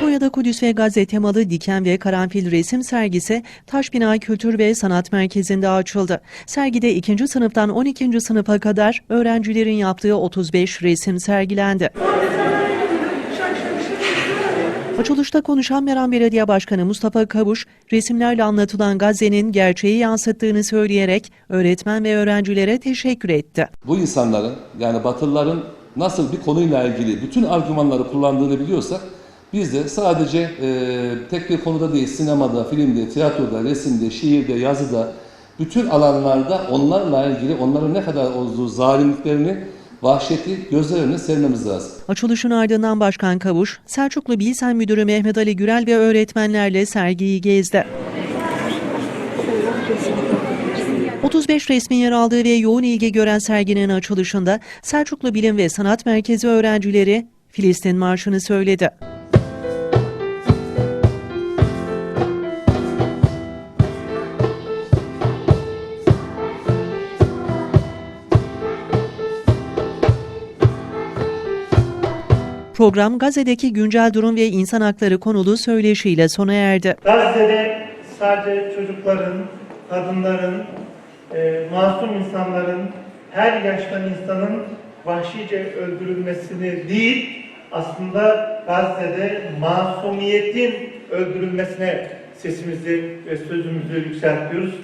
Konya'da Kudüs ve Gazze temalı diken ve karanfil resim sergisi Taşbina Kültür ve Sanat Merkezi'nde açıldı. Sergide 2. sınıftan 12. sınıfa kadar öğrencilerin yaptığı 35 resim sergilendi. Açılışta konuşan Meram Belediye Başkanı Mustafa Kavuş, resimlerle anlatılan Gazze'nin gerçeği yansıttığını söyleyerek öğretmen ve öğrencilere teşekkür etti. bu insanların yani Batılıların nasıl bir konuyla ilgili bütün argümanları kullandığını biliyorsak biz de sadece e, tek bir konuda değil sinemada, filmde, tiyatroda, resimde, şiirde, yazıda bütün alanlarda onlarla ilgili onların ne kadar olduğu zalimliklerini, vahşeti gözler önüne sermemiz lazım. Açılışın ardından Başkan Kavuş, Selçuklu Bilsen Müdürü Mehmet Ali Gürel ve öğretmenlerle sergiyi gezdi. 35 resmin yer aldığı ve yoğun ilgi gören serginin açılışında Selçuklu Bilim ve Sanat Merkezi öğrencileri Filistin Marşı'nı söyledi. Program Gazze'deki güncel durum ve insan hakları konulu söyleşiyle sona erdi. Gazze'de sadece çocukların, kadınların, e, masum insanların, her yaştan insanın vahşice öldürülmesini değil, aslında Gazze'de masumiyetin öldürülmesine sesimizi ve sözümüzü yükseltiyoruz.